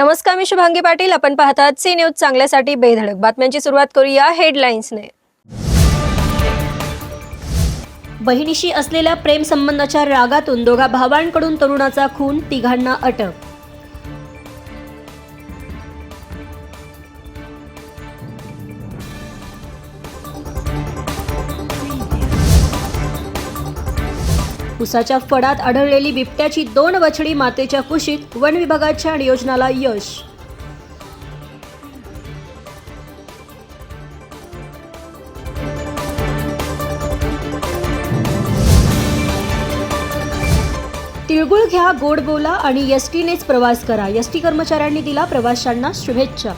नमस्कार मी शुभांगी पाटील. आपण पाहतात सी न्यूज चांगल्यासाठी बेधडक बातम्यांची सुरुवात करूया हेडलाईन्सने. बहिणीशी असलेल्या प्रेम संबंधाच्या रागातून दोघा भावांकडून तरुणाचा खून तिघांना अटक उसाच्या फडात आढळलेली बिबट्याची दोन वछडी मातेच्या कुशीत वन विभागाच्या नियोजनाला यश. तिळगुळ घ्या गोड बोला आणि एसटीनेच प्रवास करा. एसटी कर्मचाऱ्यांनी दिला प्रवाशांना शुभेच्छा.